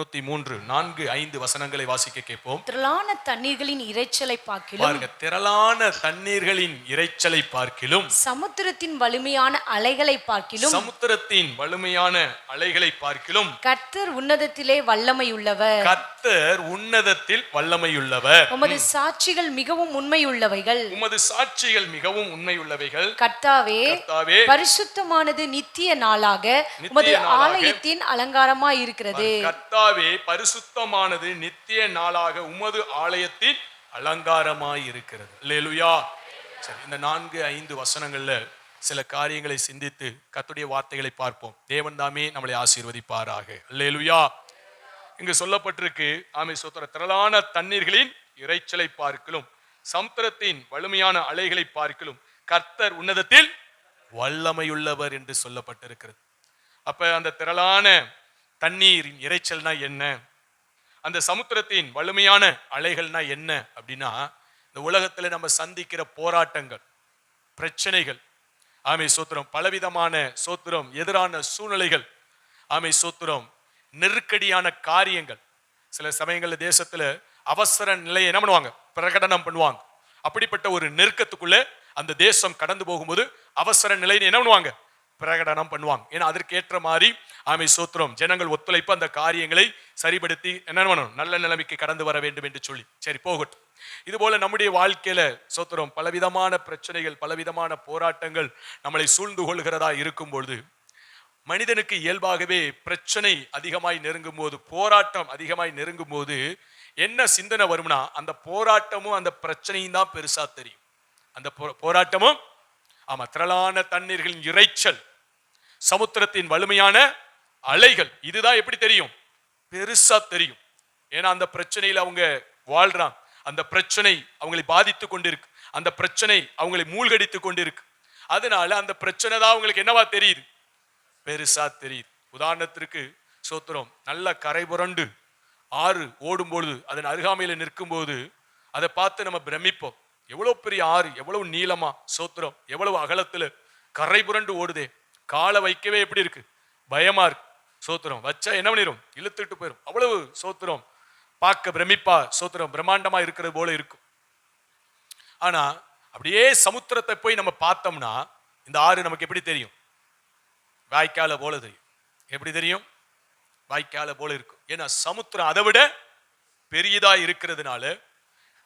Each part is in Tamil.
தொண்ணூத்தி மூன்று நான்கு ஐந்து வசனங்களை வாசிக்க கேட்போம். திரளான தண்ணீர்களின் இரைச்சலை பார்க்கிலும் பாருங்க திரளான தண்ணீர்களின் இரைச்சலை பார்க்கிலும் சமுத்திரத்தின் வலிமையான அலைகளை பார்க்கிலும் சமுத்திரத்தின் வலிமையான அலைகளை பார்க்கிலும் கர்த்தர் உன்னதத்திலே வல்லமையுள்ளவர். கர்த்தர் உன்னதத்தில் வல்லமையுள்ளவர். உமது சாட்சிகள் மிகவும் உண்மையுள்ளவைகள். உமது சாட்சிகள் மிகவும் உண்மையுள்ளவைகள். கர்த்தாவே கர்த்தாவே பரிசுத்தமானது நித்திய நாளாக உமது ஆலயத்தின் அலங்காரமாய் இருக்கிறது கர்த்தாவே பரிசுத்தமானது நித்திய நாளாக உமது ஆலயத்தின் அலங்காரமாய் இருக்கிறது லேலுயா சரி இந்த நான்கு ஐந்து வசனங்கள்ல சில காரியங்களை சிந்தித்து கத்துடைய வார்த்தைகளை பார்ப்போம். தேவன் தாமே நம்மளை ஆசீர்வதிப்பாராக. லேலுயா இங்கு சொல்லப்பட்டிருக்கு ஆமை சோத்திர திரளான தண்ணீர்களின் இரைச்சலை பார்க்கலும் சமுத்திரத்தின் வலிமையான அலைகளை பார்க்கலும் கர்த்தர் உன்னதத்தில் வல்லமையுள்ளவர் என்று சொல்லப்பட்டிருக்கிறது. அப்ப அந்த திரளான தண்ணீரின் இறைச்சல்னா என்ன? அந்த சமுத்திரத்தின் வலிமையான அலைகள்னா என்ன அப்படின்னா இந்த உலகத்துல நம்ம சந்திக்கிற போராட்டங்கள் பிரச்சனைகள் ஆமை சோத்திரம் பலவிதமான சோத்திரம் எதிரான சூழ்நிலைகள் ஆமை சோத்திரம் நெருக்கடியான காரியங்கள். சில சமயங்களில் தேசத்துல அவசர நிலையை என்ன பண்ணுவாங்க? பிரகடனம் பண்ணுவாங்க. அப்படிப்பட்ட ஒரு நெருக்கத்துக்குள்ள அந்த தேசம் கடந்து போகும்போது அவசர நிலைன்னு என்ன பண்ணுவாங்க? பிரகடனம் பண்ணுவாங்க. ஏன்னா அதற்கேற்ற மாதிரி ஆமை சோத்திரம் ஜனங்கள் ஒத்துழைப்பு அந்த காரியங்களை சரிபடுத்தி என்ன பண்ணணும்? நல்ல நிலைமைக்கு கடந்து வர வேண்டும் என்று சொல்லி. சரி போகட்டும். இது போல நம்முடைய வாழ்க்கையில சோத்திரம் பலவிதமான பிரச்சனைகள் பலவிதமான போராட்டங்கள் நம்மளை சூழ்ந்து கொள்கிறதா இருக்கும் பொழுது மனிதனுக்கு இயல்பாகவே பிரச்சனை அதிகமாய் நெருங்கும் போது போராட்டம் அதிகமாய் நெருங்கும் போது என்ன சிந்தனை வரும்னா அந்த போராட்டமும் அந்த பிரச்சனையும் தான் பெருசா தெரியும். அந்த போ- போராட்டமும் ஆமா திரளான தண்ணீர்களின் இரைச்சல். சமுத்திரத்தின் வலிமையான அலைகள். இதுதான் எப்படி தெரியும்? பெருசா தெரியும். ஏன்னா அந்த பிரச்சனையில அவங்க வாழ்றாங்க. அந்த பிரச்சனை அவங்களை பாதித்து கொண்டிருக்கு. அந்த பிரச்சனை அவங்களை மூழ்கடித்து கொண்டிருக்கு. அதனால அந்த பிரச்சனை தான் அவங்களுக்கு என்னவா தெரியுது? பெருசா தெரியுது. உதாரணத்திற்கு சோத்திரம் நல்ல கரை புரண்டு ஆறு ஓடும் பொழுது அதன் அருகாமையில நிற்கும்போது அதை பார்த்து நம்ம பிரமிப்போம். எவ்வளவு பெரிய ஆறு எவ்வளவு நீளமா? சோத்திரம் எவ்வளவு அகலத்துல கரை புரண்டு ஓடுதே? காலை வைக்கவே எப்படி இருக்கு? பயமா இருக்கு. சோத்திரம். வச்சா என்ன பண்ணிரும்? இழுத்துட்டு போயிரும். அவ்வளவு சோத்திரம். பார்க்க பிரமிப்பா சோத்திரம். பிரம்மாண்டமா இருக்கிறது போல இருக்கும். ஆனா அப்படியே சமுத்திரத்தை போய் நம்ம பார்த்தோம்னா இந்த ஆறு நமக்கு எப்படி தெரியும்? வாய்க்கால போல தெரியும். எப்படி தெரியும்? வாய்க்கால போல இருக்கும். ஏன்னா சமுத்திரம் அதை விட பெரியதா இருக்கிறதுனால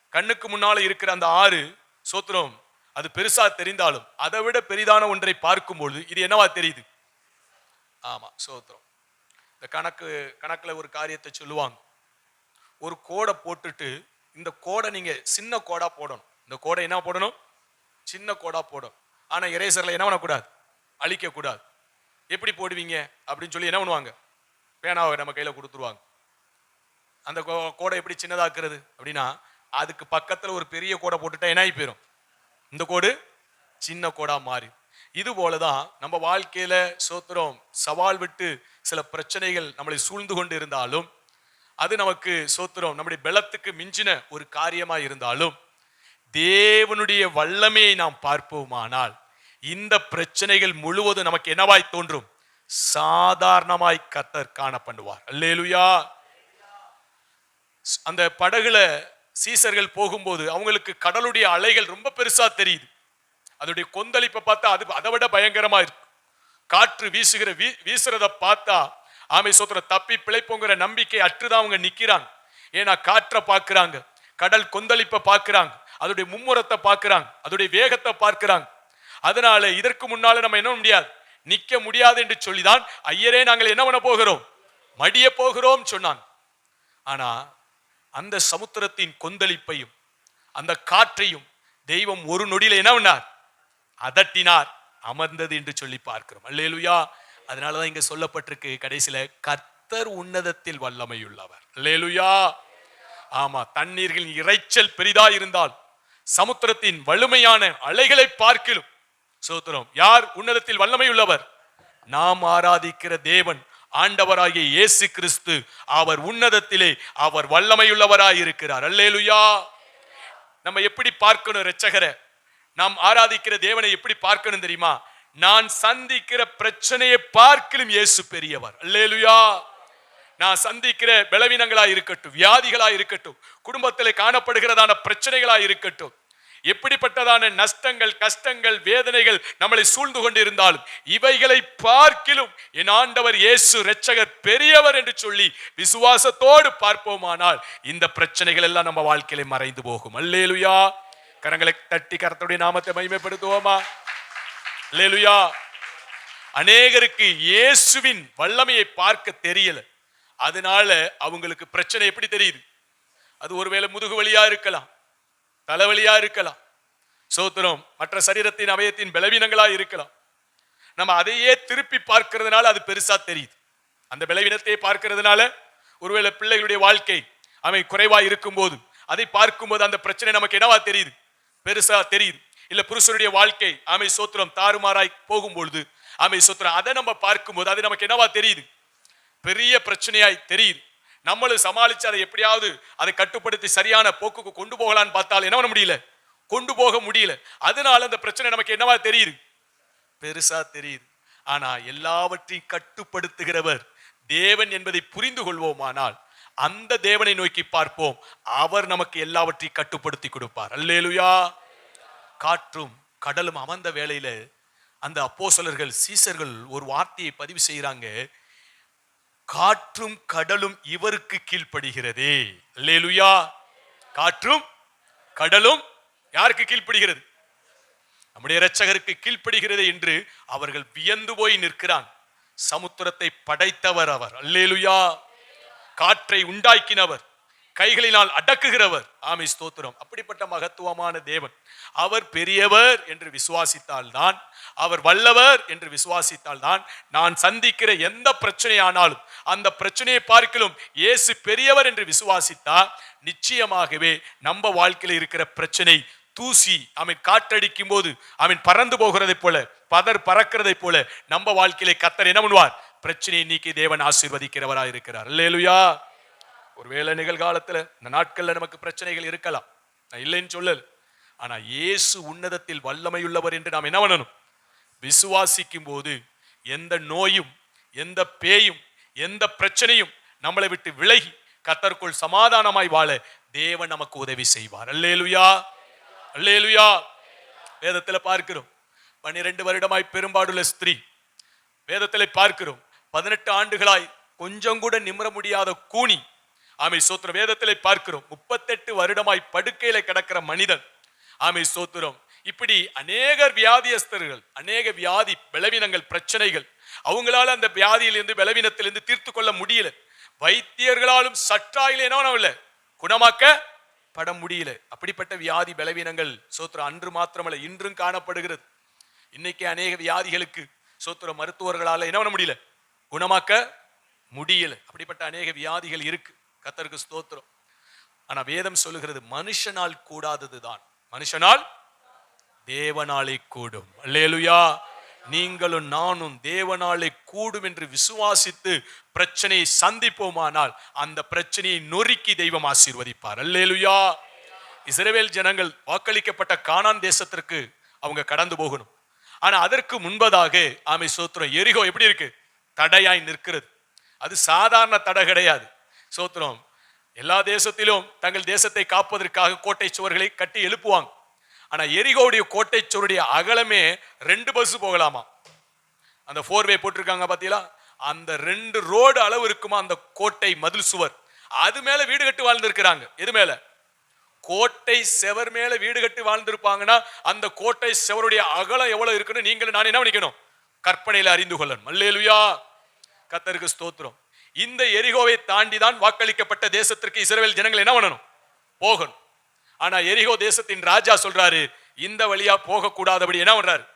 கண்ணுக்கு முன்னால இருக்கிற அந்த ஆறு சோத்திரம் அது பெருசா தெரிந்தாலும் அதை விட பெரிதான ஒன்றை பார்க்கும்பொழுது இது என்னவா தெரியுது? ஆமா சோத்திரம். இந்த கணக்கு கணக்குல ஒரு காரியத்தை சொல்லுவாங்க. ஒரு கோடை போட்டுட்டு இந்த கோடை நீங்க சின்ன கோடா போடணும். இந்த கோடை என்ன போடணும்? சின்ன கோடா போடணும். ஆனா இரேசர்ல என்ன பண்ணக்கூடாது? அழிக்க கூடாது எப்படி போடுவீங்க? அப்படின்னு சொல்லி என்ன பண்ணுவாங்க? பேனாவை நம்ம கையில கொடுத்துருவாங்க. அந்த கோ- கோடை எப்படி சின்னதாக்குறது அப்படின்னா அதுக்கு பக்கத்துல ஒரு பெரிய கோடை போட்டுட்டா என்ன ஆகி போயிடும் இந்த கோடு சின்ன கோடா மாறி. இது போலதான் நம்ம வாழ்க்கையில சோத்திரம் சவால் விட்டு சில பிரச்சனைகள் நம்மளை சூழ்ந்து கொண்டு இருந்தாலும் அது நமக்கு சோத்திரம் நம்முடைய பலத்துக்கு மிஞ்சின ஒரு காரியமா இருந்தாலும் தேவனுடைய வல்லமையை நாம் பார்ப்போமானால் இந்த பிரச்சனைகள் முழுவதும் நமக்கு என்னவாய் தோன்றும்? சாதாரணமாய் கத்தர் காணப்படுவார். அல்லேலுயா. அந்த படகுல சீசர்கள் போகும்போது அவங்களுக்கு கடலுடைய அலைகள் ரொம்ப பெருசா தெரியுது. அதோடைய கொந்தளிப்பை பார்த்தா அது அதை விட பயங்கரமா இருக்கு. காற்று வீசுகிற வீ வீசுறத பார்த்தா ஆமை சோத்திர தப்பி பிழைப்போங்கிற நம்பிக்கை அற்றுதான் அவங்க நிக்கிறாங்க. ஏன்னா காற்றை பார்க்கறாங்க கடல் கொந்தளிப்பை பார்க்கிறாங்க அதோடைய மும்முரத்தை பார்க்கறாங்க அதோடைய வேகத்தை பார்க்குறாங்க. அதனால இதற்கு முன்னால நம்ம என்ன முடியாது? நிக்க முடியாது என்று சொல்லிதான் ஐயரே நாங்கள் என்ன பண்ண போகிறோம்? மடிய போகிறோம் சொன்னாங்க. ஆனா அந்த சமுத்திரத்தின் கொந்தளிப்பையும் அந்த காற்றையும் தெய்வம் ஒரு நொடியில என்ன பண்ணார்? அதட்டினார் அமர்ந்தது என்று சொல்லி பார்க்கிறோம். அல்லேலுயா. அதனாலதான் இங்க சொல்லப்பட்டிருக்கு கடைசியில கர்த்தர் உன்னதத்தில் வல்லமையுள்ளவர். அல்லேலுயா. ஆமா தண்ணீர்களின் இரைச்சல் பெரிதா இருந்தால் சமுத்திரத்தின் வலிமையான அலைகளை பார்க்கிலும் சோத்திரம் யார் உன்னதத்தில் வல்லமை உள்ளவர் நாம் ஆராதிக்கிற தேவன் ஆண்டவராகிய இயேசு கிறிஸ்து அவர் உன்னதத்திலே அவர் வல்லமையுள்ளவராய் இருக்கிறார். அல்லேலுயா. நம்ம எப்படி பார்க்கணும் இரட்சகரை? நாம் ஆராதிக்கிற தேவனை எப்படி பார்க்கணும் தெரியுமா? நான் சந்திக்கிற பிரச்சனையை பார்க்கலும் இயேசு பெரியவர். அல்லேலுயா. நான் சந்திக்கிற பலவீனங்களா இருக்கட்டும் வியாதிகளா இருக்கட்டும் குடும்பத்தில் காணப்படுகிறதான பிரச்சனைகளா இருக்கட்டும் எப்படிப்பட்டதான நஷ்டங்கள் கஷ்டங்கள் வேதனைகள் நம்மளை சூழ்ந்து கொண்டிருந்தாலும் இவைகளை பார்க்கிலும் என் ஆண்டவர் இயேசு இரட்சகர் பெரியவர் என்று சொல்லி விசுவாசத்தோடு பார்ப்போமானால் இந்த பிரச்சனைகள் எல்லாம் நம்ம வாழ்க்கையில மறைந்து போகும். அல்லேலுயா. கரங்களை தட்டி கரத்துடைய நாமத்தை மகிமைப்படுத்துவோமா? லேலுயா அநேகருக்கு இயேசுவின் வல்லமையை பார்க்க தெரியல. அதனால அவங்களுக்கு பிரச்சனை எப்படி தெரியுது? அது ஒருவேளை முதுகு வலியா இருக்கலாம். தலைவலியா இருக்கலாம். சோத்திரம் மற்ற சரீரத்தின் அவயத்தின் பலவீனங்களா இருக்கலாம். நம்ம அதையே திருப்பி பார்க்கிறதுனால அது பெருசா தெரியுது. அந்த பலவீனத்தை பார்க்கிறதுனால ஒருவேளை பிள்ளைகளுடைய வாழ்க்கை அவை குறைவா இருக்கும்போது அதை பார்க்கும்போது அந்த பிரச்சனை நமக்கு என்னவா தெரியுது? பெருசா தெரியுது. இல்ல புருஷனுடைய வாழ்க்கை ஆமை சோத்திரம் தாறுமாறாய் போகும்பொழுது ஆமை சோத்திரம் அதை நம்ம பார்க்கும்போது அது நமக்கு என்னவா தெரியுது? பெரிய பிரச்சனையாய் தெரியுது. நம்மளும் சமாளிச்சு அதை எப்படியாவது அதை கட்டுப்படுத்தி சரியான போக்குக்கு கொண்டு போகலான்னு பார்த்தால் என்ன பண்ண முடியல? கொண்டு போக முடியல. அதனால அந்த பிரச்சனை நமக்கு என்னவா தெரியுது? பெருசா தெரியுது. ஆனா எல்லாவற்றையும் கட்டுப்படுத்துகிறவர் தேவன் என்பதை புரிந்து கொள்வோமானால் அந்த தேவனை நோக்கி பார்ப்போம். அவர் நமக்கு எல்லாவற்றையும் கட்டுப்படுத்தி கொடுப்பார். அல்லேலுயா. காற்றும் கடலும் அமர்ந்த வேலையில அந்த அப்போசலர்கள் சீசர்கள் ஒரு வார்த்தையை பதிவு செய்கிறாங்க காற்றும் கடலும் இவருக்கு கீழ்ப்படுகிறதே. அல்லேலுயா. காற்றும் கடலும் யாருக்கு கீழ்ப்படுகிறது? நம்முடைய இரட்சகருக்கு கீழ்ப்படுகிறது என்று அவர்கள் வியந்து போய் நிற்கிறான். சமுத்திரத்தை படைத்தவர் அவர். அல்லேலுயா. காற்றை உண்டாக்கினவர். கைகளினால் அடக்குகிறவர். ஆமை ஸ்தோத்திரம். அப்படிப்பட்ட மகத்துவமான தேவன். அவர் பெரியவர் என்று விசுவாசித்தால் தான் அவர் வல்லவர் என்று விசுவாசித்தால் தான் நான் சந்திக்கிற எந்த பிரச்சனையானாலும் அந்த பிரச்சனையை பார்க்கிலும் இயேசு பெரியவர் என்று விசுவாசித்தா நிச்சயமாகவே நம்ம வாழ்க்கையில் இருக்கிற பிரச்சனை தூசி அவன் காற்றடிக்கும் போது அவன் பறந்து போகிறதை போல பதர் பறக்கிறதை போல நம்ம வாழ்க்கையிலே கத்தர் என்ன பண்ணுவார்? பிரச்சனையை நீக்கி தேவன் ஆசீர்வதிக்கிறவராக இருக்கிறார் இல்லையா ஒருவேளை நிகழ்காலத்துல இந்த நாட்கள்ல நமக்கு பிரச்சனைகள் இருக்கலாம். நான் இல்லைன்னு சொல்லல. ஆனா இயேசு உன்னதத்தில் வல்லமையுள்ளவர் என்று நாம் என்ன பண்ணணும்? விசுவாசிக்கும் போது எந்த நோயும் எந்த பேயும் எந்த பிரச்சனையும் நம்மளை விட்டு விலகி கத்தருக்குள் சமாதானமாய் வாழ தேவன் நமக்கு உதவி செய்வார். அல்லேலுயா. அல்லேலுயா. வேதத்துல பார்க்கிறோம். பன்னிரண்டு வருடமாய் பெரும்பாடுள்ள ஸ்திரீ வேதத்தில் பார்க்கிறோம். பதினெட்டு ஆண்டுகளாய் கொஞ்சம் கூட நிமிர முடியாத கூனி ஆமை சோத்திரம் வேதத்திலே பார்க்கிறோம். முப்பத்தெட்டு வருடமாய் படுக்கையில கிடக்கிற மனிதன். ஆமை சோத்திரம். இப்படி அநேகர் வியாதியஸ்தர்கள் அநேக வியாதி பலவீனங்கள் பிரச்சனைகள் அவங்களால அந்த வியாதியிலிருந்து பலவீனத்திலிருந்து தீர்த்து கொள்ள முடியல. வைத்தியர்களாலும் சற்றாயிலேனோ என்ன இல்லை குணமாக்க பட முடியல. அப்படிப்பட்ட வியாதி பலவீனங்கள் சோத்திரம் அன்று மாத்திரமல்ல இன்றும் காணப்படுகிறது. இன்னைக்கு அநேக வியாதிகளுக்கு சோத்திர மருத்துவர்களால என்ன பண்ண முடியல? குணமாக்க முடியல. அப்படிப்பட்ட அநேக வியாதிகள் இருக்கு. கத்தருக்கு ஸ்தோத்திரம். ஆனா வேதம் சொல்லுகிறது மனுஷனால் கூடாதது தான் மனுஷனால் தேவனாலே கூடும். அல்லேலுயா. நீங்களும் நானும் தேவனாலே கூடும் என்று விசுவாசித்து பிரச்சனையை சந்திப்போமானால் அந்த பிரச்சனையை நொறுக்கி தெய்வம் ஆசீர்வதிப்பார். அல்லேலுயா. இஸ்ரேவேல் ஜனங்கள் வாக்களிக்கப்பட்ட கானான் தேசத்திற்கு அவங்க கடந்து போகணும். ஆனா அதற்கு முன்பதாக ஆமை சோத்திரம் எரிகோ எப்படி இருக்கு? தடையாய் நிற்கிறது. அது சாதாரண தடை கிடையாது. சோத்திரம். எல்லா தேசத்திலும் தங்கள் தேசத்தை காப்பதற்காக கோட்டை சுவர்களை கட்டி எழுப்புவாங்க. ஆனா எரிகோவுடைய கோட்டை சுவருடைய அகலமே ரெண்டு பஸ் போகலாமா? அந்த ஃபோர்வே போட்டிருக்காங்க பார்த்தீங்களா அந்த ரெண்டு ரோடு அளவு இருக்குமா அந்த கோட்டை மதில் சுவர்? அது மேல வீடு கட்டி வாழ்ந்திருக்கிறாங்க. எது மேல? கோட்டை செவர் மேல வீடு கட்டி வாழ்ந்திருப்பாங்கன்னா அந்த கோட்டை செவருடைய அகலம் எவ்வளவு இருக்குன்னு நீங்களும் நான் என்ன பண்ணிக்கணும்? கற்பனையில அறிந்து கொள்ளணும். மல்லேலுயா கத்தருக்கு ஸ்தோத்திரம். இந்த எரிகோவை தாண்டி தான் வாக்களிக்கப்பட்ட தேசத்திற்கு இஸ்ரேல் ஜனங்கள் என்ன பண்ணணும்? போகணும். ஆனா எரிகோ தேசத்தின் ராஜா சொல்றாரு இந்த வழியா போகக்கூடாதபடி என்ன பண்றாரு?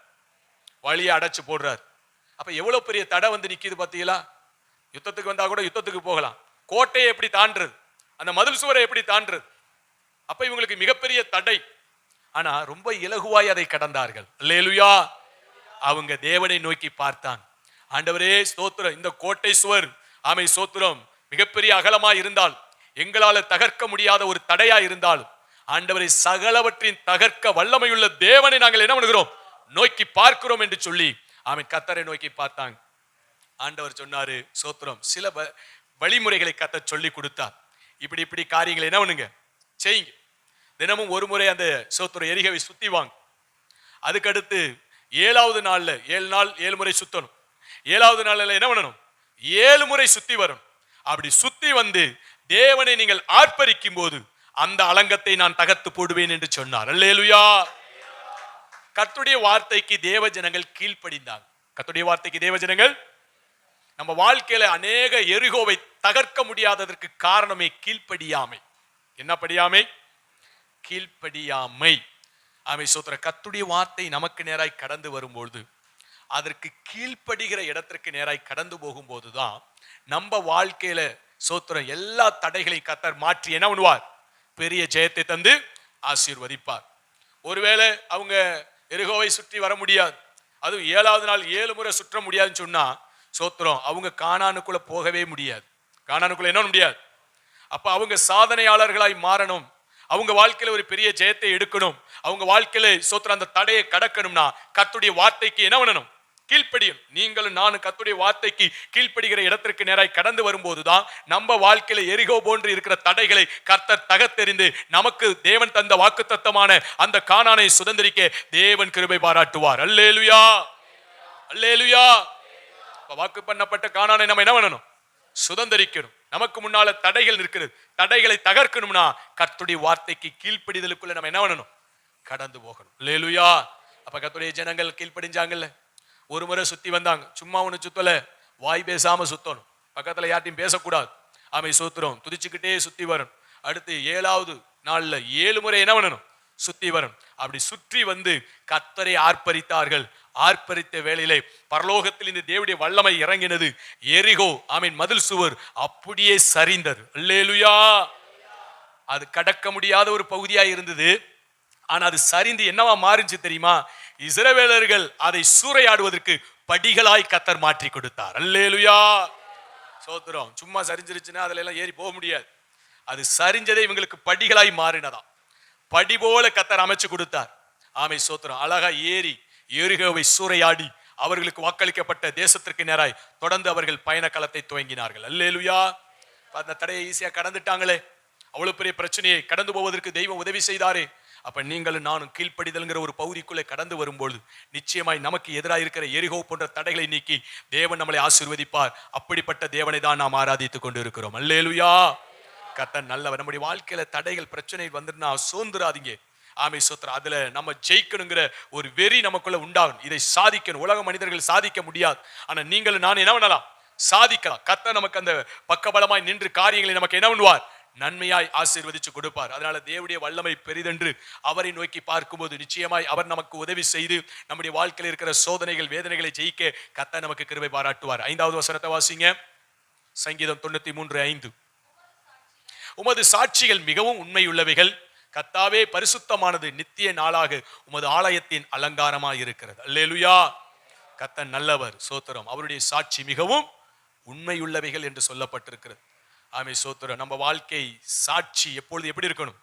வழியை அடைச்சு போடுறாரு. அப்ப எவ்வளவு பெரிய தடை வந்து நிக்குது பாத்தீங்களா? யுத்தத்துக்கு வந்தா கூட யுத்தத்துக்கு போகலாம். கோட்டையை எப்படி தாண்டுறது? அந்த மதில் சுவரை எப்படி தாண்டுறது? அப்ப இவங்களுக்கு மிகப்பெரிய தடை. ஆனா ரொம்ப இலகுவாய் அதை கடந்தார்கள். அல்லேலுயா! அவங்க தேவனை நோக்கி பார்த்தான். ஆண்டவரே ஸ்தோத்திரம். இந்த கோட்டை சுவர் ஆமை சோத்திரம் மிகப்பெரிய அகலமா இருந்தால் எங்களால தகர்க்க முடியாத ஒரு தடையா இருந்தால் ஆண்டவரை சகலவற்றின் தகர்க்க வல்லமையுள்ள தேவனை நாங்கள் என்ன பண்ணுகிறோம்? நோக்கி பார்க்கிறோம் என்று சொல்லி அவன் கத்தரை நோக்கி பார்த்தாங்க. ஆண்டவர் சொன்னாரு சோத்திரம் சில வழிமுறைகளை கத்த சொல்லி கொடுத்தார். இப்படி இப்படி காரியங்களை என்ன பண்ணுங்க? செய்யுங்க. தினமும் ஒரு முறை அந்த சோத்துற எரிகவை சுத்தி வாங்க. அதுக்கடுத்து ஏழாவது நாள்ல ஏழு நாள் ஏழு முறை சுத்தணும். ஏழாவது நாள்ல என்ன பண்ணணும்? ஏழு முறை சுத்தி வரும். அப்படி சுத்தி வந்து தேவனை நீங்கள் ஆர்ப்பரிக்கும் போது அந்த அலங்கத்தை நான் தகர்த்து போடுவேன் என்று சொன்னார். அல்லேலுயா. கத்துடைய வார்த்தைக்கு தேவ ஜனங்கள் கீழ்ப்படிந்தாங்க. கத்துடைய வார்த்தைக்கு தேவ ஜனங்கள் நம்ம வாழ்க்கையில அநேக எரிகோவை தகர்க்க முடியாததற்கு காரணமே கீழ்ப்படியாமை. என்ன படியாமை? கீழ்ப்படியாமை. ஆமை சோத்திர கத்துடைய வார்த்தை நமக்கு நேராய் கடந்து வரும்பொழுது அதற்கு கீழ்ப்படுகிற இடத்திற்கு நேராய் கடந்து போகும்போது தான் நம்ம வாழ்க்கையில சோத்திரம் எல்லா தடைகளையும் கத்தர் மாற்றி என்ன பண்ணுவார்? பெரிய ஜெயத்தை தந்து ஆசீர்வதிப்பார். ஒருவேளை அவங்க எருகோவை சுற்றி வர முடியாது. அதுவும் ஏழாவது நாள் ஏழு முறை சுற்ற முடியாதுன்னு சொன்னா சோத்திரம் அவங்க காணானுக்குள்ள போகவே முடியாது. காணானுக்குள்ள என்ன பண்ண முடியாது? அப்ப அவங்க சாதனையாளர்களாய் மாறணும். அவங்க வாழ்க்கையில ஒரு பெரிய ஜெயத்தை எடுக்கணும். அவங்க வாழ்க்கையில சோத்திரம் அந்த தடையை கடக்கணும்னா கத்துடைய வார்த்தைக்கு என்ன பண்ணணும்? கீழ்ப்படியும். நீங்களும் நானும் கத்துடைய வார்த்தைக்கு கீழ்ப்படுகிற இடத்திற்கு நேராய் கடந்து வரும்போதுதான் நம்ம வாழ்க்கையில எரிகோ போன்று இருக்கிற தடைகளை கர்த்தர் தகத்தெறிந்து நமக்கு தேவன் தந்த வாக்குத்தத்தமான அந்த காணானை சுதந்திரிக்க தேவன் கிருபை பாராட்டுவார். அல்லேலுயா! அல்லேலுயா! வாக்கு பண்ணப்பட்ட காணானை நம்ம என்ன பண்ணணும்? சுதந்திரிக்கணும். நமக்கு முன்னால தடைகள் இருக்கிறது. தடைகளை தகர்க்கணும்னா கர்த்துடைய வார்த்தைக்கு கீழ்ப்படிதலுக்குள்ள நம்ம என்ன பண்ணணும்? கடந்து போகணும். லேலுயா அப்ப கத்துடைய ஜனங்கள் கீழ்ப்படிஞ்சாங்கல்ல? ஒரு முறை சுத்தி வந்தாங்க. சும்மா ஒன்று சுத்தலை. வாய் பேசாம சுத்தணும். பக்கத்துல யார்ட்டையும் பேசக்கூடாது. ஆமை சூத்திரம். துதிச்சுக்கிட்டே சுத்தி வரணும். அடுத்து ஏழாவது நாள்ல ஏழு முறை என்ன பண்ணணும்? சுத்தி வரும் அப்படி சுற்றி வந்து கத்தரை ஆர்ப்பரித்தார்கள். ஆர்ப்பரித்த வேளையிலே பரலோகத்தில் இந்த தேவடைய வல்லமை இறங்கினது. எரிகோ ஆமீன் மதில் சுவர் அப்படியே சரிந்தது. அல்லேலுயா! அது கடக்க முடியாத ஒரு பகுதியா இருந்தது. ஆனா அது சரிந்து என்னவா மாறிச்சு தெரியுமா? இசரவேலர்கள் அதை சூறையாடுவதற்கு படிகளாய் கத்தர் மாற்றி கொடுத்தார். அல்லேலுயா. சோத்திரம். சும்மா சரிஞ்சிருச்சுன்னா அதுல எல்லாம் ஏறி போக முடியாது. அது சரிஞ்சதே இவங்களுக்கு படிகளாய் மாறினதா படி போல கத்தர் அமைச்சு கொடுத்தார். ஆமை சோத்திரம். அழகா ஏறி எருகவை சூறையாடி அவர்களுக்கு வாக்களிக்கப்பட்ட தேசத்திற்கு நேராய் தொடர்ந்து அவர்கள் பயண களத்தை துவங்கினார்கள். அல்லேலுயா. அந்த தடையை ஈஸியா கடந்துட்டாங்களே. அவ்வளவு பெரிய பிரச்சனையை கடந்து போவதற்கு தெய்வம் உதவி செய்தாரே. அப்ப நீங்களும் நானும் கீழ்ப்படிதல்ங்கிற ஒரு பகுதிக்குள்ளே கடந்து வரும்பொழுது நிச்சயமாய் நமக்கு எதிராக இருக்கிற எரிகோ போன்ற தடைகளை நீக்கி தேவன் நம்மளை ஆசீர்வதிப்பார். அப்படிப்பட்ட தேவனை தான் நாம் ஆராதித்துக் கொண்டு இருக்கிறோம் அல்லேலுயா! கத்தன் நல்லவர். நம்முடைய வாழ்க்கையில தடைகள் பிரச்சனை வந்துருந்தா சோர்ந்துராதீங்க ஆமை சோத்திரம் அதுல நம்ம ஜெயிக்கணுங்கிற ஒரு வெறி நமக்குள்ள உண்டாகும். இதை சாதிக்கணும். உலக மனிதர்கள் சாதிக்க முடியாது. ஆனா நீங்களும் நான் என்ன பண்ணலாம்? சாதிக்கலாம். கத்த நமக்கு அந்த பக்கபலமாய் நின்று காரியங்களை நமக்கு என்ன பண்ணுவார்? நன்மையாய் ஆசீர்வதிச்சு கொடுப்பார். அதனால தேவனுடைய வல்லமை பெரிதென்று அவரை நோக்கி பார்க்கும்போது நிச்சயமாய் அவர் நமக்கு உதவி செய்து நம்முடைய வாழ்க்கையில் இருக்கிற சோதனைகள் வேதனைகளை ஜெயிக்க கத்த நமக்கு கிருபை பாராட்டுவார். ஐந்தாவது வசனத்தை வாசிங்க. சங்கீதம் தொண்ணூத்தி மூன்று ஐந்து. உமது சாட்சிகள் மிகவும் உண்மையுள்ளவைகள். கத்தாவே பரிசுத்தமானது நித்திய நாளாக உமது ஆலயத்தின் அலங்காரமாய் இருக்கிறது. அல்லேலுயா. கத்தன் நல்லவர் சோத்திரம். அவருடைய சாட்சி மிகவும் உண்மையுள்ளவைகள் என்று சொல்லப்பட்டிருக்கிறது. ஆமை சோத்திரம் நம்ம வாழ்க்கை சாட்சி எப்பொழுது எப்படி இருக்கணும்?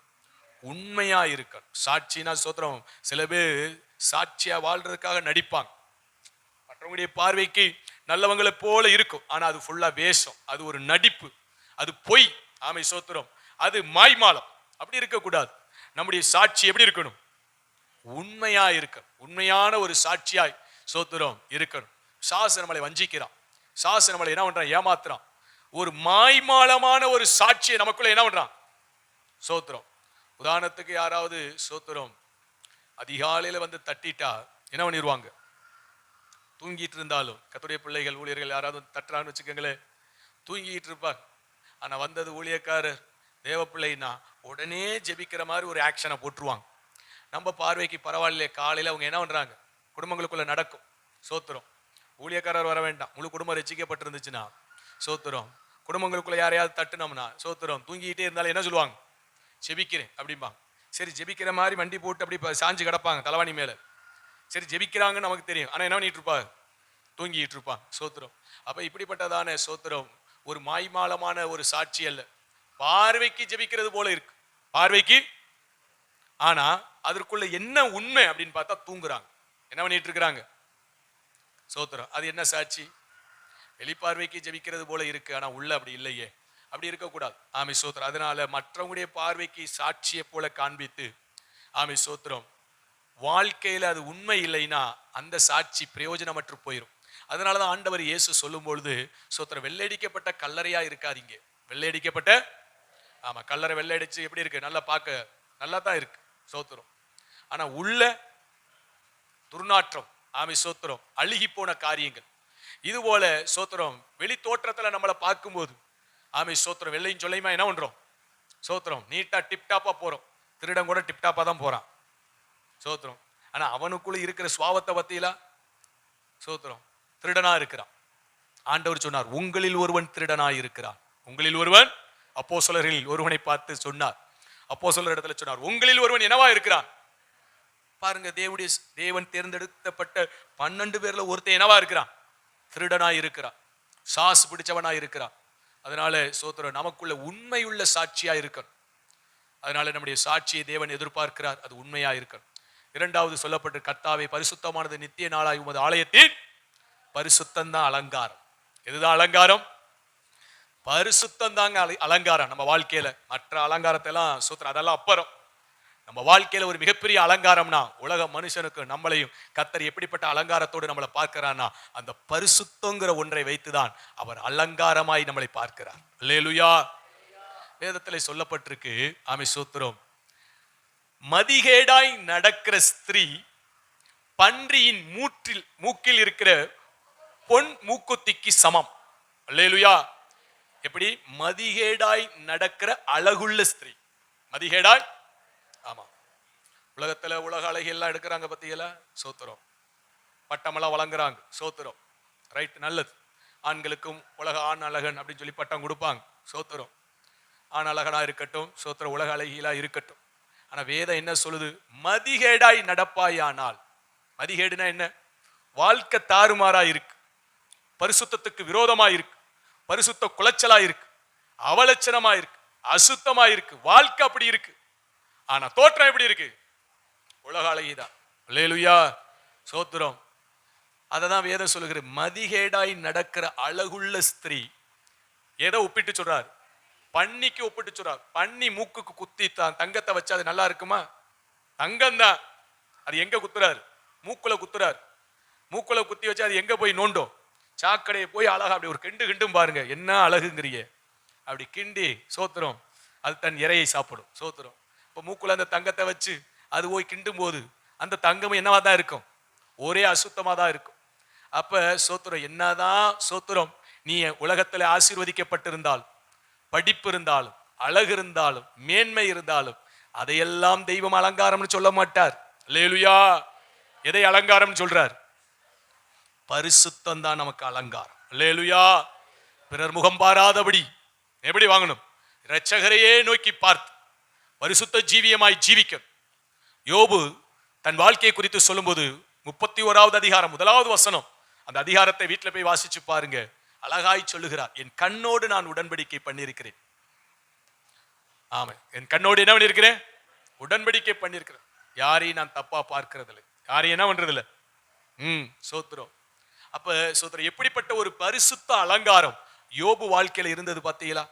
உண்மையா இருக்கணும். சாட்சினா சோத்திரம் சில பேர் சாட்சியா வாழ்றதுக்காக நடிப்பாங்க. மற்றவங்களுடைய பார்வைக்கு நல்லவங்களை போல இருக்கும். ஆனா அது ஃபுல்லா வேஷம். அது ஒரு நடிப்பு. அது பொய். ஆமை சோத்திரம் அது மாய்மாலம். அப்படி இருக்கக்கூடாது. நம்முடைய சாட்சி எப்படி இருக்கணும்? உண்மையா இருக்கணும். உண்மையான ஒரு சாட்சியாய் சோத்திரம் இருக்கணும். சாசனமலை வஞ்சிக்கிறான். சாசனமலை என்ன பண்றான்? ஏமாத்துறான். ஒரு மாய்மாலமான ஒரு சாட்சியை நமக்குள்ள என்ன பண்றான்? சோத்திரம் உதாரணத்துக்கு யாராவது சோத்திரம் அதிகாலையில் வந்து தட்டிட்டா என்ன பண்ணிடுவாங்க தூங்கிட்டு இருந்தாலும் கத்துடைய பிள்ளைகள் ஊழியர்கள் யாராவது வந்து தட்டுறான்னு வச்சுக்கோங்களேன். தூங்கிட்டு இருப்பார் ஆனால் வந்தது ஊழியக்காரர் தேவ உடனே ஜெபிக்கிற மாதிரி ஒரு ஆக்ஷனை போட்டுருவாங்க. நம்ம பார்வைக்கு பரவாயில்லையே காலையில் அவங்க என்ன பண்ணுறாங்க குடும்பங்களுக்குள்ள நடக்கும். சோத்திரம் ஊழியக்காரர் வர வேண்டாம். முழு குடும்பம் ரசிக்கப்பட்டிருந்துச்சுன்னா சோத்திரம் குடும்பங்களுக்குள்ள யாரையாவது தட்டுனோம்னா சோத்திரம் தூங்கிக்கிட்டே இருந்தாலும் என்ன சொல்லுவாங்க? ஜெபிக்கிறேன் அப்படிம்பாங்க. சரி ஜெபிக்கிற மாதிரி வண்டி போட்டு அப்படி சாஞ்சு கிடப்பாங்க தலைவாணி மேலே. சரி ஜெபிக்கிறாங்கன்னு நமக்கு தெரியும். ஆனால் என்ன பண்ணிட்டு இருப்பாங்க? தூங்கிட்டு இருப்பான் சோத்திரம் அப்போ இப்படிப்பட்டதான சோத்திரம் ஒரு மாய்மாலமான ஒரு சாட்சி அல்ல. பார்வைக்கு ஜெபிக்கிறது போல இருக்கு. பார்வைக்கு? ஆனா அதற்குள்ள என்ன உண்மை அப்படின்னு பார்த்தா தூங்குறாங்க. என்ன பண்ணிட்டு இருக்கிறாங்க? சோத்திரம் அது என்ன சாட்சி? வெளிப்பார்வைக்கு ஜெபிக்கிறது போல இருக்கு ஆனா உள்ள அப்படி இல்லையே. அப்படி இருக்கக்கூடாது. ஆமை சோத்திரம். அதனால மற்றவங்களுடைய பார்வைக்கு சாட்சியை போல காண்பித்து ஆமை சோத்திரம் வாழ்க்கையில அது உண்மை இல்லைன்னா அந்த சாட்சி பிரயோஜனமற்று போயிடும் அதனாலதான் ஆண்டவர் இயேசு சொல்லும் பொழுது சோத்திரம் வெள்ளையடிக்கப்பட்ட கல்லறையா இருக்காதீங்க. வெள்ளையடிக்கப்பட்ட ஆமா கல்லறை வெள்ளையடிச்சு எப்படி இருக்கு? நல்லா பார்க்க நல்லா தான் இருக்கு சோத்திரம். ஆனா உள்ள துர்நாற்றம் ஆமை சோத்திரம் அழுகி போன காரியங்கள். இது போல சோத்திரம் வெளி தோற்றத்துல நம்மளை பார்க்கும்போது ஆமை சோத்திரம் வெள்ளையும் சொல்லையுமா என்ன பண்றோம்? சோத்திரம் நீட்டா டிப்டாப்பா போறோம். திருடம் கூட டிப்டாப்பா தான் போறான். சோத்திரம். ஆனா அவனுக்குள்ள இருக்கிற சுவாவத்தை பத்தியில? சோத்திரம். திருடனா இருக்கிறான். ஆண்டவர் சொன்னார் உங்களில் ஒருவன் திருடனா இருக்கிறான். உங்களில் ஒருவன்? அப்போ ஒருவனை பார்த்து சொன்னார். அப்போ இடத்துல சொன்னார் உங்களில் ஒருவன் என்னவா இருக்கிறான்? பாருங்க தேவனுடைய தேவன் தேர்ந்தெடுக்கப்பட்ட பன்னெண்டு பேர்ல ஒருத்தன் என்னவா இருக்கிறான்? திருடனா இருக்கிறான் சாஸ் பிடிச்சவனா இருக்கிறான் அதனால சோத்திரம் நமக்குள்ள உண்மையுள்ள சாட்சியா இருக்கணும் அதனால நம்முடைய சாட்சியை தேவன் எதிர்பார்க்கிறார் அது உண்மையா இருக்கணும் இரண்டாவது சொல்லப்பட்ட கர்த்தாவை பரிசுத்தமானது நித்திய நாளாய் உமது ஆலயத்தின் பரிசுத்தம் தான் அலங்காரம். எதுதான் அலங்காரம்? பரிசுத்தம் தாங்க அல- அலங்காரம். நம்ம வாழ்க்கையில மற்ற அலங்காரத்தை எல்லாம் சூத்திரம் அதெல்லாம் அப்புறம். நம்ம வாழ்க்கையில ஒரு மிகப்பெரிய அலங்காரம்னா உலக மனுஷனுக்கு நம்மளையும் கத்தர் எப்படிப்பட்ட அலங்காரத்தோடு நம்மளை பார்க்கிறான்னா அந்த பரிசுத்தங்கிற ஒன்றை வைத்துதான் அவர் அலங்காரமாய் நம்மளை பார்க்கிறார். லேலுயா வேதத்தில் சொல்லப்பட்டிருக்கு ஆமை சூத்திரம். மதிகேடாய் நடக்கிற ஸ்திரீ பன்றியின் மூற்றில் மூக்கில் இருக்கிற பொன் மூக்குத்திக்கு சமம். அல்லேலுயா. எப்படி? மதிகேடாய் நடக்கிற அழகுள்ள ஸ்திரீ. மதிகேடாய் உலகத்துல உலக அழகி எல்லாம் எடுக்கிறாங்க பற்றியெல்லாம் சோத்துறோம். பட்டமெல்லாம் வழங்குறாங்க. சோத்துறோம். ரைட் நல்லது. ஆண்களுக்கும் உலக ஆண் அழகன் அப்படின்னு சொல்லி பட்டம் கொடுப்பாங்க. சோத்துறோம். ஆண் அழகனா இருக்கட்டும் சோத்திர உலக அழகிலா இருக்கட்டும். ஆனா வேதம் என்ன சொல்லுது? மதிகேடாய் நடப்பாயானால். மதிகேடுனா என்ன? வாழ்க்கை தாறுமாறா இருக்கு. பரிசுத்தத்துக்கு விரோதமா இருக்கு. பரிசுத்த குலைச்சலா இருக்கு. அவலட்சணமா இருக்கு. அசுத்தமா இருக்கு. வாழ்க்கை அப்படி இருக்கு. ஆனா தோற்றம் எப்படி இருக்கு? உலக அழகிதான் லேலுயா சோத்திரம். அதை தான் வேதம் சொல்லுகிற மதிகேடாய் நடக்கிற அழகுள்ள ஸ்திரீ. எதை ஒப்பிட்டு சொல்றார். பன்னிக்கு ஒப்பிட்டு சொல்றார். பன்னி மூக்குக்கு குத்தி தான் தங்கத்தை வச்சா அது நல்லா இருக்குமா? தங்கம் தான் அது எங்க குத்துறாரு? மூக்குல குத்துறாரு. மூக்குல குத்தி வச்சா அது எங்க போய் நோண்டும்? சாக்கடையை போய் அழகா அப்படி ஒரு கிண்டு கிண்டும் பாருங்க. என்ன அழகுங்கிறிய அப்படி கிண்டி சோத்திரம். அது தன் இறையை சாப்பிடும். சோத்திரம். இப்போ மூக்குல அந்த தங்கத்தை வச்சு அது போய் கிண்டும் போது அந்த தங்கம் என்னவா தான் இருக்கும்? ஒரே அசுத்தமாக தான் இருக்கும். அப்ப சோத்திரம் என்னதான் சோத்திரம் நீ உலகத்துல ஆசீர்வதிக்கப்பட்டிருந்தால் படிப்பு இருந்தாலும் அழகு இருந்தாலும் மேன்மை இருந்தாலும் அதையெல்லாம் தெய்வம் அலங்காரம்னு சொல்ல மாட்டார். லேலுயா எதை அலங்காரம்னு சொல்றார்? பரிசுத்தம் தான் நமக்கு அலங்காரம். லேலுயா பிறர் முகம் பாராதபடி. எப்படி வாங்கணும்? இரட்சகரையே நோக்கி பார்த்து பரிசுத்த ஜீவியமாய் ஜீவிக்கணும். யோபு தன் வாழ்க்கையை குறித்து சொல்லும்போது முப்பத்தி ஓராவது அதிகாரம் முதலாவது வசனம். அந்த அதிகாரத்தை வீட்டில் போய் வாசிச்சு பாருங்க. அழகாய் சொல்லுகிறார் என் கண்ணோடு நான் உடன்படிக்கை பண்ணியிருக்கிறேன். ஆமா என் கண்ணோடு என்ன பண்ணியிருக்கிறேன்? உடன்படிக்கை பண்ணியிருக்கிறேன். யாரையும் நான் தப்பா பார்க்கறதில்ல. யாரையும் என்ன பண்றதில்ல? ம் சோத்திரம். அப்ப சோத்திரம் எப்படிப்பட்ட ஒரு பரிசுத்த அலங்காரம் யோபு வாழ்க்கையில இருந்தது பார்த்தீங்களா?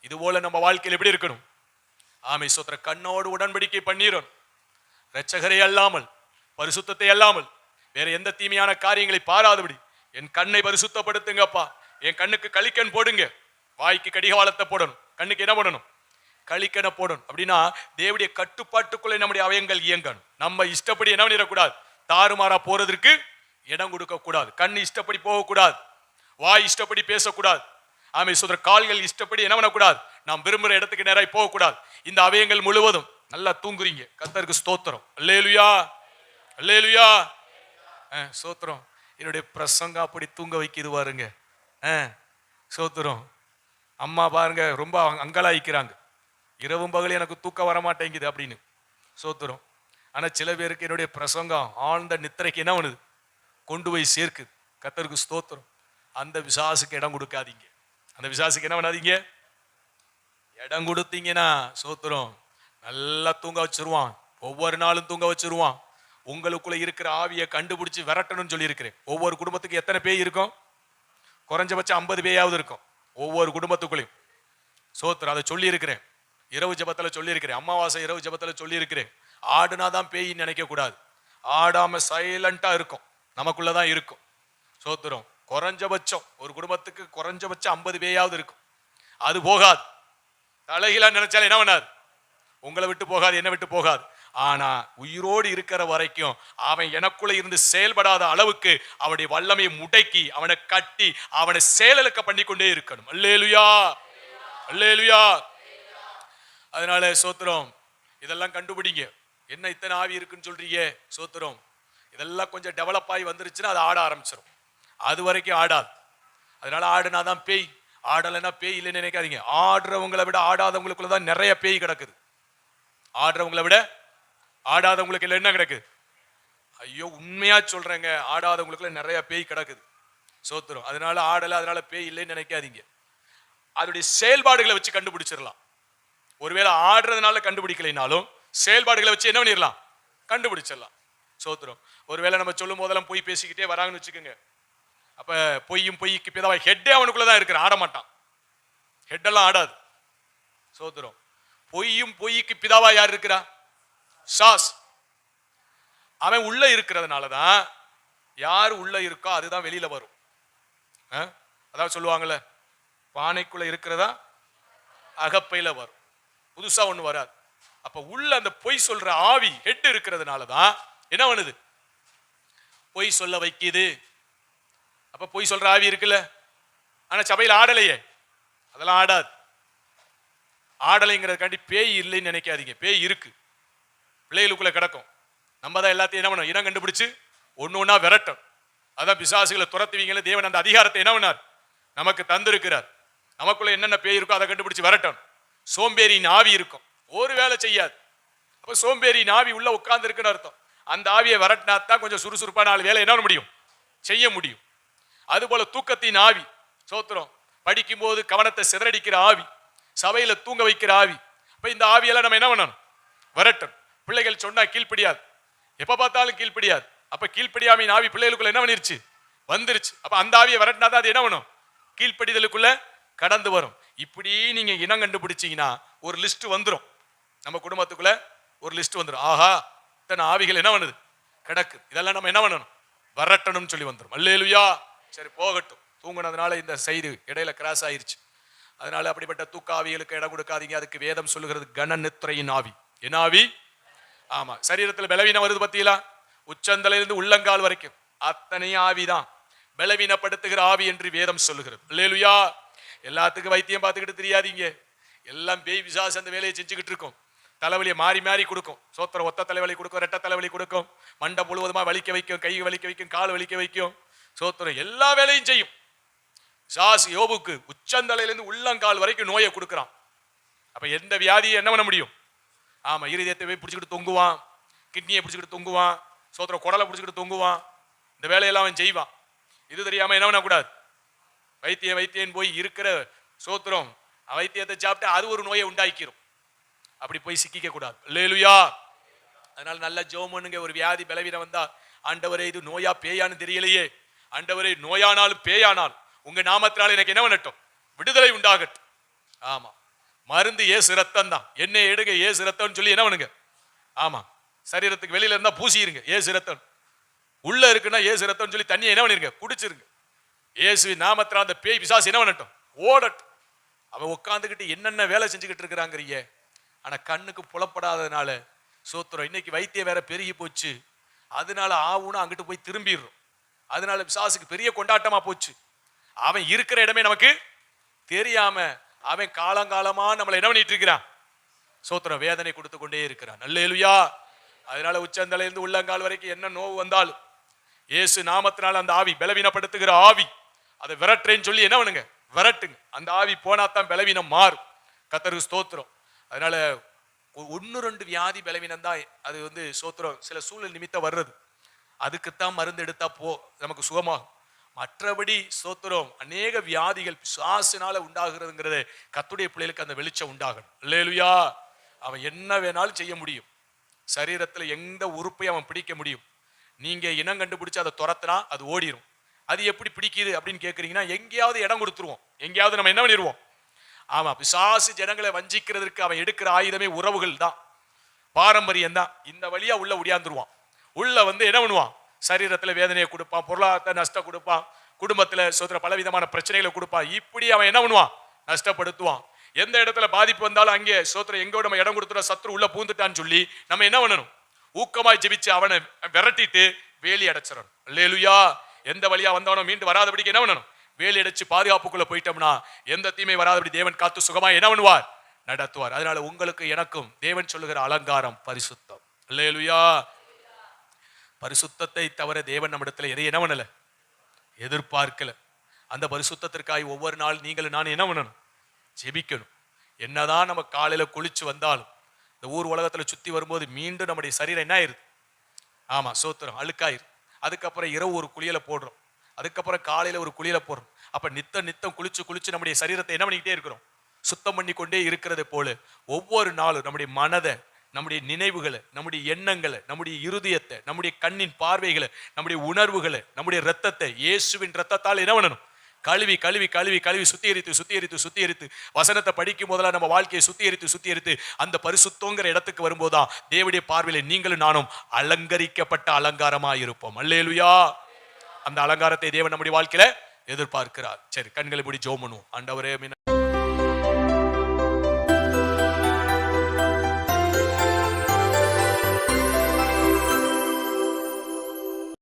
இது போல நம்ம வாழ்க்கையில் எப்படி இருக்கணும்? ஆமை சோத்திர கண்ணோடு உடன்படிக்கை பண்ணிடணும். இரட்சகரை அல்லாமல் பரிசுத்தத்தை அல்லாமல் வேற எந்த தீமையான காரியங்களை பாராதபடி என் கண்ணை பரிசுத்தப்படுத்துங்கப்பா. என் கண்ணுக்கு கலிக்கன் போடுங்க. வாய்க்கு கடிகாலத்தை போடணும். கண்ணுக்கு என்ன பண்ணணும் கலிக்கனை போடணும். அப்படின்னா தேவடைய கட்டுப்பாட்டுக்குள்ளே நம்முடைய அவயங்கள் இயங்கணும். நம்ம இஷ்டப்படி என்ன பண்ணிடக்கூடாது? தாறுமாறா போறதற்கு இடம் கொடுக்க கூடாது கண் இஷ்டப்படி போகக்கூடாது. வாய் இஷ்டப்படி பேசக்கூடாது. ஆமை சொல்ற கால்கள் இஷ்டப்படி என்ன பண்ணக்கூடாது? நாம் விரும்புகிற இடத்துக்கு நேராக போகக்கூடாது. இந்த அவயங்கள் முழுவதும் நல்லா தூங்குறீங்க. கத்தருக்கு ஸ்தோத்திரம். அல்லேலுயா. அல்லேலுயா. அஹ், ஸ்தோத்திரம். என்னுடைய பிரசங்கம் அப்படி தூங்க வைக்குது பாருங்க. அஹ், ஸ்தோத்திரம். அம்மா பாருங்க ரொம்ப அங்கலாய்க்கிறாங்க. இரவும் பகல் எனக்கு தூக்கம் வர மாட்டேங்குது அப்படின்னு. சோத்துரும் ஆனால் சில பேருக்கு என்னுடைய பிரசங்கம் ஆழ்ந்த நித்திரைக்கு என்ன பண்ணுது? கொண்டு போய் சேர்க்குது. கத்தருக்கு ஸ்தோத்திரம். அந்த விசாசுக்கு இடம் கொடுக்காதீங்க. அந்த விசாசுக்கு என்ன பண்ணாதீங்க? இடம் கொடுத்தீங்கன்னா சோத்திரம் நல்லா தூங்க வச்சிருவான். ஒவ்வொரு நாளும் தூங்க வச்சிருவான். உங்களுக்குள்ள இருக்கிற ஆவியை கண்டுபிடிச்சு விரட்டணும்னு சொல்லியிருக்கிறேன். ஒவ்வொரு குடும்பத்துக்கு எத்தனை பேய் இருக்கும்? குறைஞ்சபட்சம் ஐம்பது பேயாவது இருக்கும். ஒவ்வொரு குடும்பத்துக்குள்ளேயும். சோத்திரம் அதை சொல்லியிருக்கிறேன். இரவு ஜபத்தில் சொல்லியிருக்கிறேன். அமாவாசை இரவு ஜபத்தில் சொல்லியிருக்கிறேன். ஆடுனா தான் பேயின்னு நினைக்கக்கூடாது. ஆடாமல் சைலண்ட்டாக இருக்கும். இருக்கும் நமக்குள்ளதான் இருக்கும். சோத்திரம் குறைஞ்சபட்சம் ஒரு குடும்பத்துக்கு குறைஞ்சபட்சம் ஐம்பது பேயாவது இருக்கும். அது போகாது. தலைகீழா நினைச்சாலும் என்ன பண்ணாது உங்களை விட்டு போகாது என்ன விட்டு போகாது. ஆனா உயிரோடு இருக்கிற வரைக்கும் அவன் எனக்குள்ள இருந்து செயல்படாத அளவுக்கு அவனுடைய வல்லமையை முடக்கி அவனை கட்டி அவனை செயலக்க பண்ணி கொண்டே இருக்கணும். அல்லேலுயா! அல்லேலுயா! அதனால சோத்திரம் இதெல்லாம் கண்டுபிடிங்க. என்ன இத்தனை ஆவி இருக்குன்னு சொல்றீங்க சோத்திரம்? இதெல்லாம் கொஞ்சம் டெவலப் ஆகி வந்துருச்சுன்னா அது ஆட ஆரம்பிச்சிடும் அது வரைக்கும் ஆடாது. அதனால ஆடுனாதான் பேய். ஆடலைன்னா பேய் இல்லைன்னு நினைக்காதீங்க. ஆடுறவங்களை விட ஆடாதவங்களுக்குள்ள தான் நிறைய பேய் கிடக்குது. ஆடுறவங்களை விட ஆடாதவங்களுக்கு இல்லை என்ன கிடக்குது ஐயோ உண்மையா சொல்றேங்க. ஆடாதவங்களுக்குள்ள நிறைய பேய் கிடக்குது. சோத்துரும். அதனால ஆடலை அதனால பேய் இல்லைன்னு நினைக்காதீங்க. அதோடைய செயல்பாடுகளை வச்சு கண்டுபிடிச்சிடலாம். ஒருவேளை ஆடுறதுனால கண்டுபிடிக்கலைனாலும் செயல்பாடுகளை வச்சு என்ன பண்ணிடலாம்? கண்டுபிடிச்சிடலாம். சோத்துரும். ஒருவேளை நம்ம சொல்லும் போதெல்லாம் பொய் பேசிக்கிட்டே வராங்கன்னு வச்சுக்கோங்க. அப்ப பொய்யும் பொய்க்கு பிதாவா ஹெட்டே அவனுக்குள்ளதான் இருக்கிறான். ஆட மாட்டான் ஹெட்டெல்லாம் ஆடாது. சோத்துரும். பொய்யும் பொய்க்கு பிதாவா யார் இருக்கிறா? சாஸ். அவன் உள்ள இருக்கிறதுனால தான் யார் உள்ள இருக்கோ அதுதான் வெளியில வரும். ஆ? அதாவது சொல்லுவாங்கல்ல பானைக்குள்ள இருக்கிறதா அகப்பையில வரும். புதுசா ஒண்ணு வராது. அப்ப உள்ள அந்த பொய் சொல்ற ஆவி ஹெட் இருக்கிறதுனால தான் என்ன பண்ணுது? பொய் சொல்ல வைக்குது. அப்ப பொய் சொல்ற ஆவி இருக்குல்ல? ஆனா சபையில் ஆடலையே. அதெல்லாம் ஆடாது. ஆடலைங்கிறதுக்காண்டி பேய் இல்லைன்னு நினைக்காதீங்க. பேய் இருக்கு. பிள்ளைகளுக்குள்ள கிடக்கும். நம்ம தான் எல்லாத்தையும் என்ன பண்ணணும் இனம் கண்டுபிடிச்சு ஒண்ணு ஒன்றா விரட்டும். அதான் பிசாசுகளை துரத்துவீங்களே தேவன் அந்த அதிகாரத்தை என்ன பண்ணார்? நமக்கு தந்திருக்கிறார். நமக்குள்ள என்னென்ன பேய் இருக்கோ அதை கண்டுபிடிச்சு விரட்டும் சோம்பேறியின் ஆவி இருக்கும். ஒரு வேலை செய்யாது. அப்போ சோம்பேறியின் ஆவி உள்ள உட்கார்ந்து இருக்குன்னு அர்த்தம். அந்த ஆவியை விரட்டினா தான் கொஞ்சம் சுறுசுறுப்பான நாலு வேலை என்ன பண்ண முடியும்? செய்ய முடியும். அதுபோல தூக்கத்தின் ஆவி சோத்திரம் படிக்கும்போது கவனத்தை சிதறடிக்கிற ஆவி சபையில தூங்க வைக்கிற ஆவி. அப்ப இந்த ஆவியெல்லாம் நம்ம என்ன பண்ணணும்? வரட்டும் பிள்ளைகள் சொன்னா கீழ்ப்படியாது. எப்ப பார்த்தாலும் கீழ்ப்படியாது. அப்ப கீழ்ப்படியாமையின் ஆவி பிள்ளைகளுக்குள்ள என்ன பண்ணிருச்சு? வந்துருச்சு. அப்ப அந்த ஆவியை வரட்டினா தான் அது என்ன பண்ணும்? கீழ்ப்படிதலுக்குள்ள கடந்து வரும். இப்படி நீங்க இனம் கண்டுபிடிச்சீங்கன்னா ஒரு லிஸ்ட் வந்துடும் நம்ம குடும்பத்துக்குள்ள ஒரு லிஸ்ட் வந்துடும் ஆஹா இத்தனை ஆவிகள் என்ன பண்ணுது? கிடக்கு. இதெல்லாம் நம்ம என்ன பண்ணணும்? வரட்டணும்னு சொல்லி வந்துடும் அல்லேலுயா. சரி போகட்டும். தூங்கினதுனால இந்த செய்தி இடையில கிராஸ் ஆயிருச்சு. அதனால அப்படிப்பட்ட தூக்காவிகளுக்கு இடம் கொடுக்காதீங்க. அதுக்கு வேதம் சொல்லுகிறது கணநித்திரையின் ஆவி. என்ன ஆவி? ஆமா. சரீரத்தில் பலவீனம் வருது பத்தியலா? உச்சந்தலையிலிருந்து உள்ளங்கால் வரைக்கும். அத்தனையும் ஆவிதான். பலவீனப்படுத்துகிற ஆவி என்று வேதம் சொல்லுகிறது. அல்லேலுயா. எல்லாத்துக்கும் வைத்தியம் பார்த்துக்கிட்டு தெரியாதீங்க. எல்லாம் பேய் விசாசம் அந்த வேலையை செஞ்சுக்கிட்டு இருக்கும். தலைவலியை மாறி மாறி கொடுக்கும். சோத்திரம் ஒத்த தலைவலி கொடுக்கும் ரெட்ட தலைவலி கொடுக்கும். மண்டை முழுவதுமா வலிக்க வைக்கும் கை வலிக்க வைக்கும் கால் வலிக்க வைக்கும். சோத்திரம் எல்லா வேலையும் செய்யும். சாஸ் யோபுக்கு உச்சந்தலையிலேருந்து உள்ளங்கால் வரைக்கும் நோயை கொடுக்குறான். அப்போ எந்த வியாதியை என்ன பண்ண முடியும்? ஆமாம் இருதயத்தை போய் பிடிச்சிக்கிட்டு தொங்குவான் கிட்னியை பிடிச்சிக்கிட்டு தொங்குவான் சோத்திரம் குடலை பிடிச்சிக்கிட்டு தொங்குவான். இந்த வேலையெல்லாம் அவன் செய்வான். இது தெரியாமல் என்ன பண்ணக்கூடாது? வைத்தியம் வைத்தியன் போய் இருக்கிற சோத்திரம் வைத்தியத்தை சாப்பிட்டு அது ஒரு நோயை உண்டாக்கிரும். அப்படி போய் சிக்கிக்க கூடாது. லேலுயா அதனால நல்ல ஜெபம் ஒரு வியாதி பலவீனம் வந்தா ஆண்டவரே இது நோயா பேயான்னு தெரியலையே. ஆண்டவரே நோயானாலும் பேயானாலும் உங்க நாமத்தினால எனக்கு என்ன பண்ணட்டும்? விடுதலை உண்டாகட்டும். ஆமா. மருந்து ஏசு ரத்தம் தான் என்ன எடுங்க ஏசு ரத்தம்னு சொல்லி என்ன பண்ணுங்க? ஆமா. சரீரத்துக்கு வெளியில இருந்தா பூசிருங்க. ஏசு ரத்தம் உள்ள இருக்குன்னா ஏசு ரத்தம்னு சொல்லி தண்ணியை என்ன பண்ணிருங்க? குடிச்சிருங்க. ஏசு நாமத்தில் அந்த பேய் பிசாசு என்ன பண்ணட்டும்? ஓடட்டும். அவன் உட்காந்துக்கிட்டு என்னென்ன வேலை செஞ்சுக்கிட்டு இருக்கிறாங்கறியே. ஆனா கண்ணுக்கு புலப்படாததுனால சோத்திரம் இன்னைக்கு வைத்தியம் வேற பெருகி போச்சு. அதனால ஆவுன்னு அங்கிட்டு போய் திரும்பிடுறோம். அதனால பிசாசுக்கு பெரிய கொண்டாட்டமா போச்சு. அவன் இருக்கிற இடமே நமக்கு தெரியாம அவன் காலங்காலமா நம்மளை என்ன பண்ணிட்டு இருக்கிறான்? சோத்திரம் வேதனை கொடுத்து கொண்டே இருக்கிறான். நல்லேலுயா அதனால உச்சந்தலையிலிருந்து உள்ளங்கால் வரைக்கும் என்ன நோவு வந்தாலும் இயேசு நாமத்தினால அந்த ஆவி பலவீனப்படுத்துகிற ஆவி அதை விரட்டுறேன்னு சொல்லி என்ன பண்ணுங்க? விரட்டுங்க. அந்த ஆவி போனா தான் பலவீனம் மாறும். கத்தருக்கு ஸ்தோத்திரம். அதனால ஒ- ரெண்டு வியாதி பலவீனம் தான் அது வந்து சோத்திரம் சில சூழல் நிமித்தம் வர்றது. அதுக்குத்தான் மருந்து எடுத்தா போ நமக்கு சுகமாகும். மற்றபடி சோத்திரம் அநேக வியாதிகள் சுவாசினால உண்டாகிறதுங்கிறது கத்துடைய பிள்ளைகளுக்கு அந்த வெளிச்சம் உண்டாகணும். இல்லையா அவன் என்ன வேணாலும் செய்ய முடியும். சரீரத்தில் எந்த உறுப்பையும் அவன் பிடிக்க முடியும். நீங்க இனம் கண்டுபிடிச்சு அதை துரத்துனா அது ஓடிரும். அது எப்படி பிடிக்குது அப்படின்னு கேட்குறீங்கன்னா எங்கேயாவது இடம் கொடுத்துருவோம். எங்கேயாவது நம்ம என்ன பண்ணிடுவோம் ஆமாம் பிசாசு ஜனங்களை வஞ்சிக்கிறதுக்கு அவன் எடுக்கிற ஆயுதமே உறவுகள் தான் பாரம்பரியம் தான் இந்த வழியா உள்ள ஒடியாந்துருவான். உள்ள வந்து என்ன பண்ணுவான்? சரீரத்தில் வேதனையை கொடுப்பான் பொருளாதார நஷ்டம் கொடுப்பான் குடும்பத்தில் சொல்கிற பலவிதமான பிரச்சனைகளை கொடுப்பான். இப்படி அவன் என்ன பண்ணுவான்? நஷ்டப்படுத்துவான். எந்த இடத்துல பாதிப்பு வந்தாலும் அங்கே சோத்திரம் எங்கோட நம்ம இடம் கொடுத்துற சத்ரு உள்ள பூந்துட்டான்னு சொல்லி நம்ம என்ன பண்ணணும்? ஊக்கமாய் ஜெபிச்சு அவனை விரட்டிட்டு வேலி அடைச்சிடணும். அல்லேலுயா. எந்த வழியா வந்தானோ மீண்டு வராதபடிக்கு என்ன பண்ணணும்? வேலி அடைச்சு பாதுகாப்புக்குள்ள போயிட்டோம்னா எந்த தீமை வராதபடி தேவன் காத்து சுகமா என்ன பண்ணுவார்? நடத்துவார். அதனால உங்களுக்கு எனக்கும் தேவன் சொல்லுகிற அலங்காரம் பரிசுத்தம். லேலுயா பரிசுத்தத்தை தவிர தேவன் நம்மிடத்துல எதை என்ன பண்ணல? எதிர்பார்க்கல. அந்த பரிசுத்தத்திற்காய் ஒவ்வொரு நாள் நீங்களும் நான் என்ன பண்ணணும்? ஜெபிக்கணும். என்னதான் நம்ம காலையில குளிச்சு வந்தாலும் இந்த ஊர் உலகத்துல சுத்தி வரும்போது மீண்டும் நம்முடைய சரீரம் என்ன ஆயிருது ஆமா சோத்திரம் அழுக்காயிரு அதுக்கப்புறம் இரவு ஒரு குளியல போடுறோம். அதுக்கப்புறம் காலையில ஒரு குளியலை போடுறோம். அப்ப நித்தம் நித்தம் குளிச்சு குளிச்சு நம்முடைய சரீரத்தை என்ன பண்ணிக்கிட்டே இருக்கிறோம்? சுத்தம் பண்ணி கொண்டே இருக்கிறது போல ஒவ்வொரு நாளும் நம்முடைய மனதை நம்முடைய நினைவுகளை நம்முடைய எண்ணங்களை நம்முடைய இருதயத்தை நம்முடைய கண்ணின் பார்வைகளை நம்முடைய உணர்வுகளை நம்முடைய ரத்தத்தை இயேசுவின் ரத்தத்தால் என்ன பண்ணணும்? கழுவி கழுவி கழுவி கழுவி சுத்திகரித்து சுத்திகரித்து சுத்திகரித்து. வசனத்தை படிக்கும் போதெல்லாம் நம்ம வாழ்க்கையை சுத்திகரித்து சுத்திகரித்து அந்த பரிசுத்தோங்கிற இடத்துக்கு வரும்போதுதான் தேவடைய பார்வையில நீங்களும் நானும் அலங்கரிக்கப்பட்ட அலங்காரமா இருப்போம். அல்லேலுயா. அந்த அலங்காரத்தை தேவன் நம்முடைய வாழ்க்கையில எதிர்பார்க்கிறார். சரி கண்களை முடி ஜோமனும் ஆண்டவரே மீன்